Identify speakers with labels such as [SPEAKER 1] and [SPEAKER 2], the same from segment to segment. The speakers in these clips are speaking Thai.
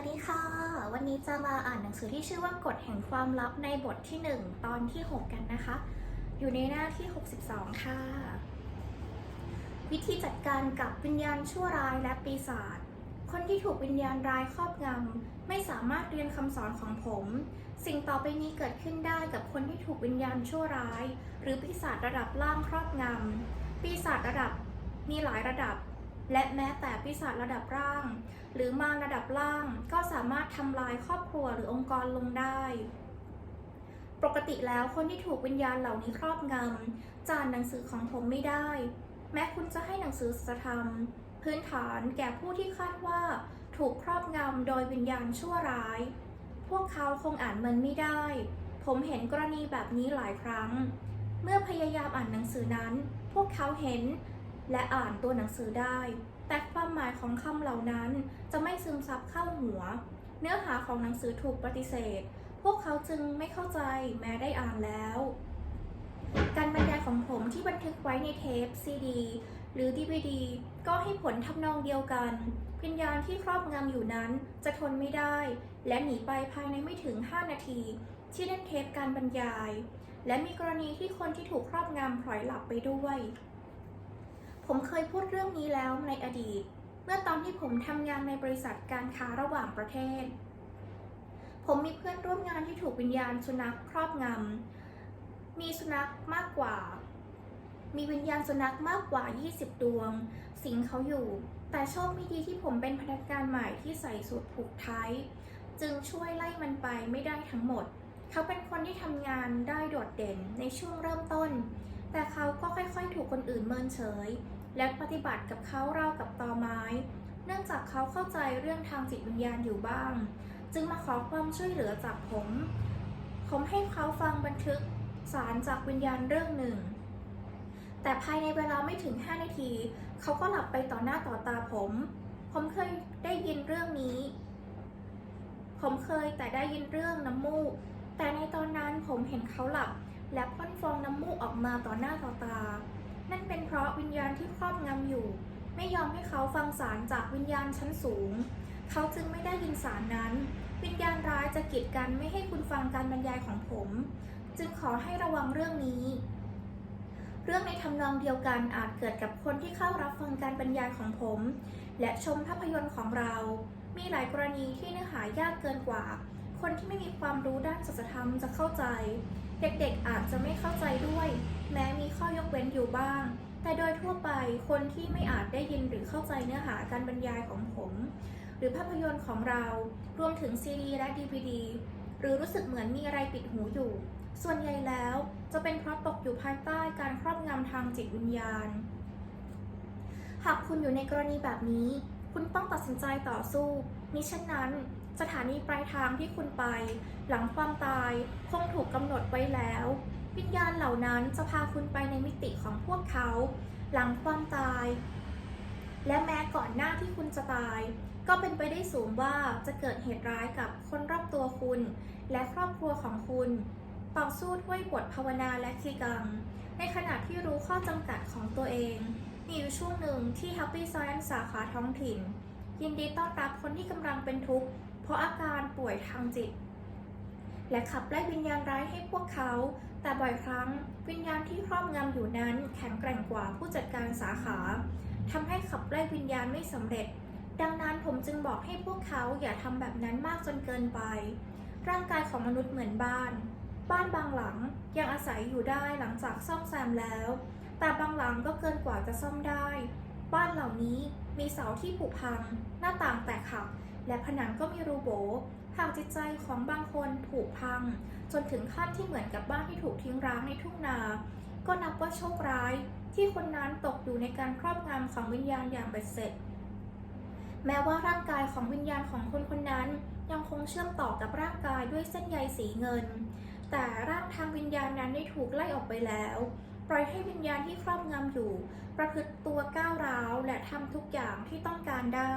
[SPEAKER 1] วัสดีค่ะ วันนี้จะมาอ่านหนังสือที่ชื่อว่ากฎแห่งความลับในบทที่ 1 ตอนที่ 6 กันนะคะ อยู่ในหน้าที่ 62 ค่ะ วิธีจัดการกับวิญญาณชั่วร้ายและปีศาจคนที่ถูกวิญญาณร้ายครอบงำไม่สามารถเรียนคำสอนของผม สิ่งต่อไปนี้เกิดขึ้นได้กับคนที่ถูกวิญญาณชั่วร้าย หรือปีศาจระดับล่างครอบงำปีศาจระดับมีหลายระดับ และแม้แต่ปีศาจระดับร่าง หรือมารระดับล่างก็สามารถทำลายครอบครัวหรือองค์กรลงได้ ปกติแล้วคนที่ถูกวิญญาณเหล่านี้ครอบงำจะอ่านหนังสือของผมไม่ได้ แม้คุณจะให้หนังสือศีลธรรม พื้นฐานแก่ผู้ที่คาดว่าถูกครอบงำโดยวิญญาณชั่วร้าย พวกเขาคงอ่านมันไม่ได้ ผมเห็นกรณีแบบนี้หลายครั้ง เมื่อพยายามอ่านหนังสือนั้น พวกเขาเห็น และอ่านตัวหนังสือได้ แต่ความหมายของคำเหล่านั้นจะไม่ซึมซับเข้าหัว เนื้อหาของหนังสือถูกปฏิเสธ พวกเขาจึงไม่เข้าใจแม้ได้อ่านแล้ว การบรรยายของผมที่บันทึกไว้ในเทปซีดีหรือ DVD ก็ให้ผลทำนองเดียวกัน วิญญาณที่ครอบงำอยู่นั้นจะทนไม่ได้ และหนีไปภายในไม่ถึง 5 นาที ที่เล่นเทปการบรรยาย และมีกรณีที่คนที่ถูกครอบงำพลอยหลับไปด้วย ผมเคยพูดเรื่องนี้แล้วในอดีต เมื่อตอนที่ผมทำงานในบริษัทการค้าระหว่างประเทศ ผมมีเพื่อนร่วมงานที่ถูกวิญญาณสุนัขครอบงำ มีสุนัขมากกว่า มีวิญญาณสุนัขมากกว่า 20 ดวง สิงเขาอยู่ แต่โชคไม่ดีที่ผมเป็นพนักงานใหม่ที่ใส่สูทผูกไทยจึงช่วยไล่มันไปไม่ได้ทั้งหมด เขาเป็นคนที่ทำงานได้โดดเด่นในช่วงเริ่มต้น แต่เขาก็ค่อยๆ ถูกคนอื่นเมินเฉย และปฏิบัติกับเขาราวกับตอไม้ เนื่องจากเขาเข้าใจเรื่องทางจิตวิญญาณอยู่บ้าง จึงมาขอความช่วยเหลือจากผม ผมให้เขาฟังบันทึกสารจากวิญญาณเรื่องหนึ่ง แต่ภายในเวลาไม่ถึง 5 นาที เขาก็หลับไปต่อหน้าต่อตาผม ผมเคยได้ยินเรื่องนี้ ผมเคยแต่ได้ยินเรื่องน้ำมูก แต่ในตอนนั้นผมเห็นเขาหลับและพ่นฟองน้ำมูกออกมาต่อหน้าต่อตา นั่นเป็นเพราะวิญญาณที่ครอบงำอยู่ ไม่ยอมให้เขาฟังสารจากวิญญาณชั้นสูง เขาจึงไม่ได้ยินสารนั้น วิญญาณร้ายจะกีดกันไม่ให้คุณฟังการบรรยายของผม จึงขอให้ระวังเรื่องนี้ เรื่องในทำนองเดียวกันอาจเกิดกับคนที่เข้ารับฟังการบรรยายของผม และชมภาพยนตร์ของเรา มีหลายกรณีที่เนื้อหายากเกินกว่า คนที่ไม่มีความรู้ด้านศัลธรรมจะเข้าใจ เด็กๆอาจจะไม่เข้าใจด้วย แม้มีข้อยกเว้นอยู่บ้าง แต่โดยทั่วไปคนที่ไม่อาจได้ยินหรือเข้าใจเนื้อหาการบรรยายของผม หรือภาพยนตร์ของเรา รวมถึงซีดีและ DVD หรือรู้สึกเหมือนมีอะไรปิดหูอยู่ ส่วนใหญ่แล้วจะเป็นเพราะตกอยู่ภายใต้การครอบงำทางจิตวิญญาณ หากคุณอยู่ในกรณีแบบนี้ คุณต้องตัดสินใจต่อสู้มิฉะนั้นสถานีปลายทางที่คุณไป หลังความตายคงถูกกำหนดไว้แล้ว วิญญาณเหล่านั้นจะพาคุณไปในมิติของพวกเขา หลังความตาย และแม้ก่อนหน้าที่คุณจะตาย ก็เป็นไปได้สูงว่าจะเกิดเหตุร้ายกับคนรอบตัวคุณ และครอบครัวของคุณ ต่อสู้ด้วยบทภาวนาและคีกรรมในขณะที่รู้ข้อจำกัดของตัวเอง มีอยู่ช่วงหนึ่งที่ Happy Science สาขาท้องถิ่น ยินดีต้อนรับคนที่กำลังเป็นทุกข์ เพราะอาการป่วยทางจิตและขับไล่วิญญาณร้ายให้พวกเขาแต่บ่อยครั้งวิญญาณที่ครอบงำอยู่นั้นแข็งแกร่งกว่าผู้จัดการสาขาทำให้ขับไล่วิญญาณไม่สำเร็จ ดังนั้นผมจึงบอกให้พวกเขาอย่าทำแบบนั้นมากจนเกินไป ร่างกายของมนุษย์เหมือนบ้าน บ้านบางหลังยังอาศัยอยู่ได้หลังจากซ่อมแซมแล้ว แต่บางหลังก็เกินกว่าจะซ่อมได้ บ้านเหล่านี้มีเสาที่ผุพัง หน้าต่างแตกหัก และผนังก็มีรูโบ หากจิตใจของบางคนผุพัง จนถึงขั้นที่เหมือนกับบ้านที่ถูกทิ้งร้างในทุ่งนา ก็นับว่าโชคร้ายที่คนนั้นตกอยู่ในการครอบงำของวิญญาณอย่างเบ็ดเสร็จ แม้ว่าร่างกายของวิญญาณของคนคนนั้น ยังคงเชื่อมต่อกับร่างกายด้วยเส้นใยสีเงิน แต่ร่างทางวิญญาณนั้นได้ถูกไล่ออกไปแล้วปล่อยให้วิญญาณที่ครอบงำอยู่ ประพฤติตัวก้าวร้าว และทำทุกอย่างที่ต้องการได้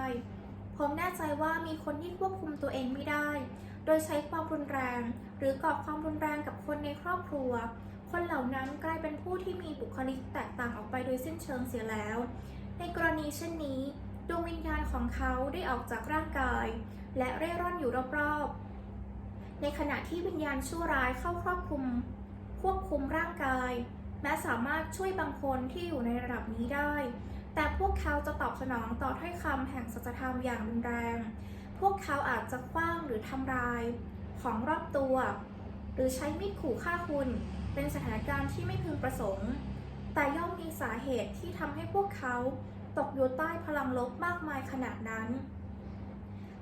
[SPEAKER 1] ผมแน่ใจว่ามีคนที่ควบคุมตัวเองไม่ได้ โดยใช้ความรุนแรง หรือก่อความรุนแรงกับคนในครอบครัว คนเหล่านั้นกลายเป็นผู้ที่มีบุคลิกแตกต่างออกไปโดยสิ้นเชิงเสียแล้ว ในกรณีเช่นนี้ ดวงวิญญาณของเขาได้ออกจากร่างกาย และเร่ร่อนอยู่รอบๆ ในขณะที่วิญญาณชั่วร้ายเข้าครอบคุม ควบคุมร่างกายแม้สามารถช่วยบางคนที่อยู่ในระดับนี้ได้ แต่พวกเขาจะตอบสนองต่อถ้อยคำแห่งสัจธรรมอย่างรุนแรง พวกเขาอาจจะคว้างหรือทำลายของรอบตัว หรือใช้มีดขู่ฆ่าคุณ เป็นสถานการณ์ที่ไม่พึงประสงค์ แต่ย่อมมีสาเหตุที่ทำให้พวกเขาตกอยู่ใต้พลังลบมากมายขนาดนั้น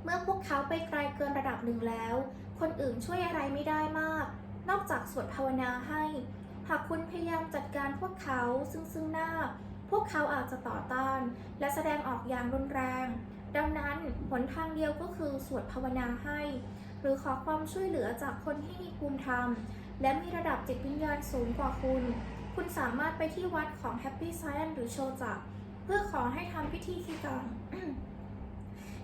[SPEAKER 1] เมื่อพวกเขาไปไกลเกินระดับหนึ่งแล้ว คนอื่นช่วยอะไรไม่ได้มาก นอกจากสวดภาวนาให้ หากคุณพยายามจัดการพวกเขาซึ่งซึ่งหน้า พวกเขาอาจจะต่อต้าน และแสดงออกอย่างรุนแรง ดังนั้นหนทางเดียวก็คือสวดภาวนาให้ หรือขอความช่วยเหลือจากคนที่มีภูมิธรรม และมีระดับจิตวิญญาณสูงกว่าคุณ คุณสามารถไปที่วัดของ Happy Science หรือโชจักเพื่อขอให้ทำพิธีคีกัง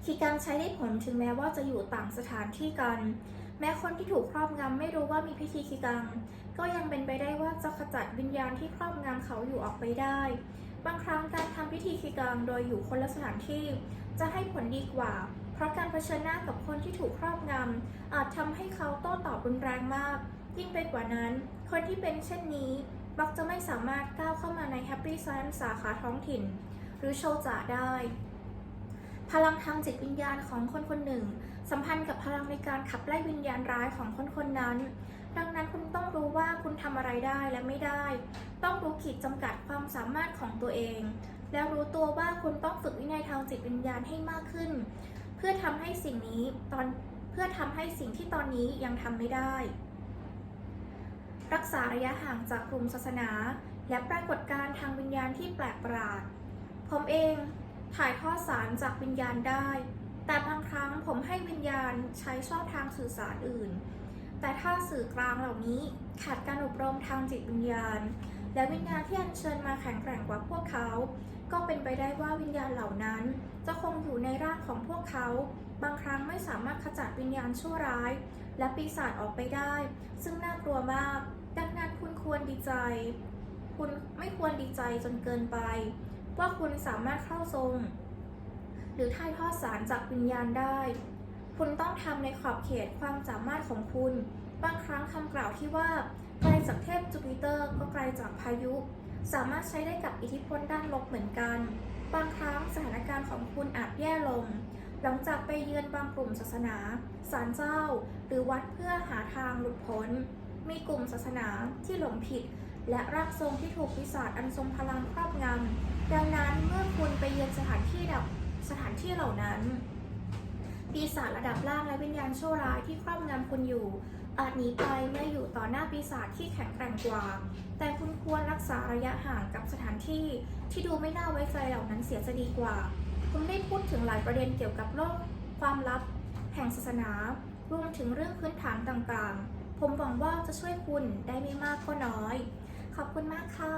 [SPEAKER 1] คีกังใช้ได้ผลถึงแม้ว่าจะอยู่ต่างสถานที่กัน แม้คนที่ถูกครอบงำไม่รู้ว่ามีพิธีคีกัง ก็ยังเป็นไปได้ว่าจะขจัดวิญญาณที่ครอบงำเขาอยู่ออกไปได้ บางครั้งการทำพิธีคีกังโดยอยู่คนละสถานที่ จะให้ผลดีกว่า เพราะการเผชิญหน้ากับคนที่ถูกครอบงำอาจทำให้เขาโต้ตอบรุนแรงมาก ยิ่งไปกว่านั้น คนที่เป็นเช่นนี้มักจะไม่สามารถก้าวเข้ามาใน Happy Science สาขาท้องถิ่น หรือโชจ่าได้ พลังทางจิตวิญญาณของคนคนหนึ่ง สัมพันธ์กับพลังในการขับไล่วิญญาณร้ายของคนคนนั้น ดังนั้นคุณต้องรู้ว่าคุณทำอะไรได้และไม่ได้ ต้องรู้ขีดจำกัดความสามารถของตัวเอง แล้วรู้ตัวว่าคุณต้องฝึกวินัยทางจิตวิญญาณให้มากขึ้น เพื่อทำให้สิ่งนี้ตอนเพื่อทำให้สิ่งที่ตอนนี้ยังทำไม่ได้ รักษาระยะห่างจากกลุ่มศาสนา และปรากฏการณ์ทางวิญญาณที่แปลกประหลาด ผมเองถ่ายทอดสารจากวิญญาณได้ แต่บางครั้งผมให้วิญญาณใช้ช่องทางสื่อสารอื่น แต่ถ้าสื่อกลางเหล่านี้ขาดการอบรมทางจิตวิญญาณ และวิญญาณที่อัญเชิญมาแข็งแกร่งกว่าพวกเขา ก็เป็นไปได้ว่าวิญญาณเหล่านั้น จะคงอยู่ในร่างของพวกเขา บางครั้งไม่สามารถขจัดวิญญาณชั่วร้าย และปีศาจออกไปได้ ซึ่งน่ากลัวมาก ดังนั้นคุณควรดีใจ คุณไม่ควรดีใจจนเกินไป ว่าคุณสามารถเข้าทรง หรือถ่ายทอดสารจากวิญญาณได้ คุณต้องทำในขอบเขตความสามารถของคุณ บางครั้งคำกล่าวที่ว่าไกลจากเทพจูปิเตอร์ก็ไกลจากพายุ สามารถใช้ได้กับอิทธิพลด้านลบเหมือนกัน บางครั้งสถานการณ์ของคุณอาจแย่ลง หลังจากไปเยือนบางกลุ่มศาสนาศาลเจ้า หรือวัดเพื่อหาทางหลุดพ้น มีกลุ่มศาสนาที่หลงผิด และร่างทรงที่ถูกปีศาจอันทรงพลังครอบงำดังนั้นเมื่อคุณไปเยือนสถานที่ดับสถานที่เหล่านั้น ปีศาจระดับล่างและวิญญาณชั่วร้ายที่ครอบงำคุณอยู่ อาจหนีไปเมื่ออยู่ต่อหน้าปีศาจที่แข็งแกร่งกว่า แต่คุณควรรักษาระยะห่างกับสถานที่ที่ดูไม่น่าไว้ใจเหล่านั้นเสียจะดีกว่า ผมได้พูดถึงหลายประเด็นเกี่ยวกับโลก ความลับ แห่งศาสนารวมถึงเรื่องพื้นฐานต่างๆ ผมหวังว่าจะช่วยคุณได้ไม่มากก็น้อย ขอบคุณมากค่ะ